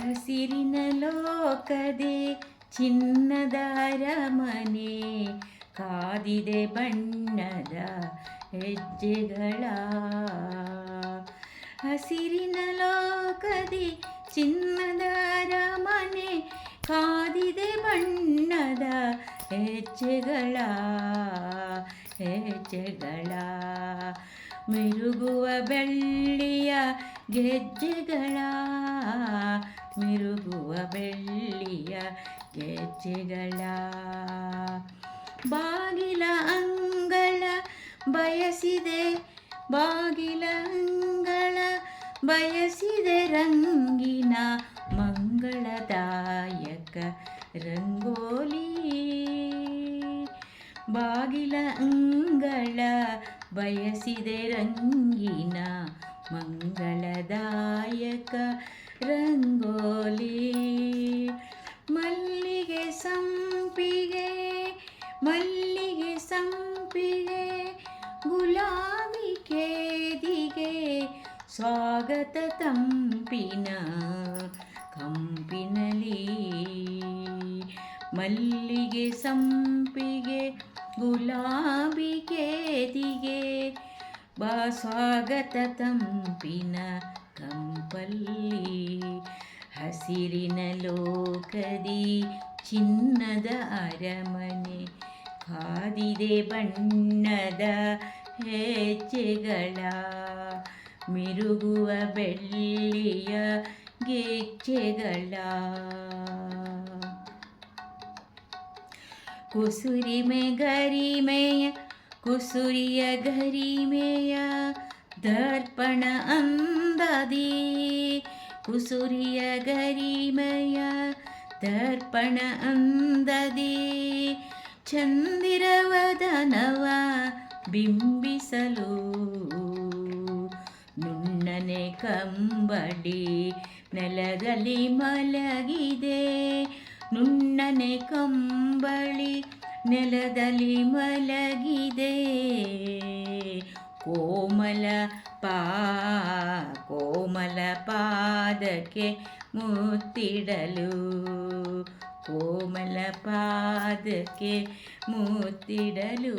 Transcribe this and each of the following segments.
ಹಸಿರಿನ ಲೋಕದೆ ಚಿನ್ನದ ಅರಮನೆ, ಕಾದಿದೆ ಬಣ್ಣದ ಹೆಜ್ಜೆಗಳ. ಹಸಿರಿನ ಲೋಕದೆ ಚಿನ್ನದ ಅರಮನೆ, ಕಾದಿದೆ ಬಣ್ಣದ ಹೆಜ್ಜೆಗಳ. ಹೆಜ್ಜೆಗಳ. ಮಿರುಗುವ ಬೆಳ್ಳಿಯ ಗೆಜ್ಜೆಗಳ. ಮಿರುಗುವ ಬೆಳ್ಳಿಯ ಗೆಜ್ಜೆಗಳ ಬಾಗಿಲ ಅಂಗಳ ಬಯಸಿದೆ, ಬಾಗಿಲ ಅಂಗಳ ಬಯಸಿದೆ ರಂಗಿನ ಮಂಗಳದಾಯಕ ರಂಗೋಲಿ. ಬಾಗಿಲ ಅಂಗಳ ಬಯಸಿದೆ ರಂಗಿನ ಮಂಗಳದಾಯಕ ರಂಗೋಲಿ, ಮಲ್ಲಿಗೆ ಸಂಪಿಗೆ ಮಲ್ಲಿಗೆ ಸಂಪಿಗೆ, ಗುಲಾಬಿ ಕೇದಿಗೆ ಸ್ವಾಗತ ತಂಪಿನ ಕಂಪಿನಲಿ. ಮಲ್ಲಿಗೆ ಸಂಪಿಗೆ, ಗುಲಾಬಿ ಕೇದಿಗೆ ಬಾ ಸ್ವಾಗತ ತಂಪಿನ ಕಂಪಲ್ಲಿ ಹಸಿರಿನ ಲೋಕದಿ ಚಿನ್ನದ ಅರಮನೆ ಕಾದಿದೆ ಬಣ್ಣದ ಹೆಜ್ಜೆಗಳ ಮಿರುಗುವ ಬೆಳ್ಳಿಯ ಗೆಜ್ಜೆಗಳ ಕುಸುರಿಮೆ ಗರಿಮೆಯ ಕುಸುರಿಯ ಗರಿಮೆಯ ದರ್ಪಣ ಅಂದದಿ ಕುಸುರಿಯ ಗರಿಮಯ ದರ್ಪಣ ಅಂದದಿ ಚಂದಿರವದನವ ಬಿಂಬಿಸಲು ನುಣ್ಣನೆ ಕಂಬಡಿ ನೆಲದಲ್ಲಿ ಮಲಗಿದೆ, ನುಣ್ಣನೆ ಕಂಬಳಿ ನೆಲದಲ್ಲಿ ಮಲಗಿದೆ. ಕೋಮಲ ಪಾ, ಕೋಮಲ ಪಾದಕ್ಕೆ ಮುತ್ತಿಡಲು. ಕೋಮಲ ಪಾದಕ್ಕೆ ಮುತ್ತಿಡಲು.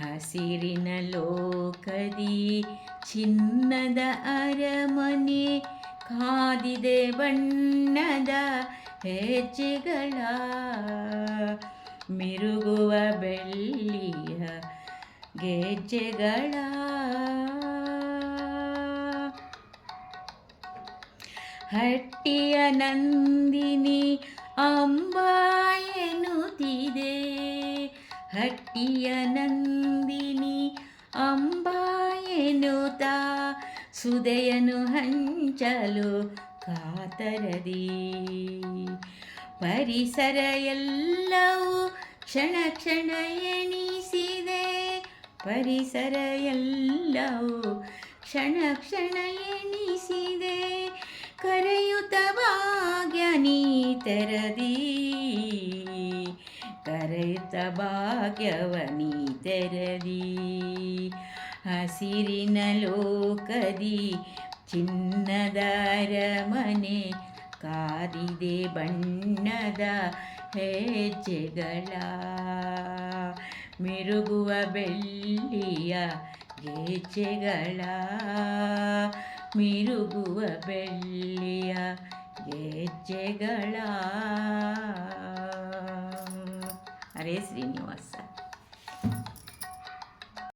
ಹಸಿರಿನ ಲೋಕದಿ ಚಿನ್ನದ ಅರಮನೆ ಕಾದಿದೆ ಬಣ್ಣದ ಹೆಜ್ಜೆಗಳ. ಮಿರುಗುವ ಬೆಳ್ಳಿಯ ಗೆಜ್ಜೆಗಳ. ಹಟ್ಟಿಯ ನಂದಿನಿ ಅಂಬಾಯನುತ್ತಿದೆ ಹಟ್ಟಿಯ ನಂದಿನಿ ಅಂಬಾಯನುತ ಸುದೆಯನು ಹಂಚಲು ಕಾತರದಿ. ಪರಿಸರ ಎಲ್ಲವೂ ಕ್ಷಣ ಕ್ಷಣ ಎಣಿಸಿದೆ ಪರಿಸರ ಎಲ್ಲವೂ ಕ್ಷಣ ಕ್ಷಣ ಎಣಿಸಿದೆ ಕರೆಯುತ್ತ ಭಾಗ್ಯ ನೀ ತೆರದಿ. ಕರೆಯುತ್ತ ಭಾಗ್ಯವ ನೀ ತೆರದಿ. ಹಸಿರಿನ ಲೋಕದಿ ಚಿನ್ನದ ಅರಮನೆ ಕಾದಿದೆ ಬಣ್ಣದ ಹೆಜ್ಜೆಗಳ. ಮಿರುಗುವ ಬೆಳ್ಳಿಯ ಗೆಜ್ಜೆಗಳ ಮಿರುಗುವ ಬೆಳ್ಳಿಯ ಗೆಜ್ಜೆಗಳ ಹರೇ ಶ್ರೀನಿವಾಸ.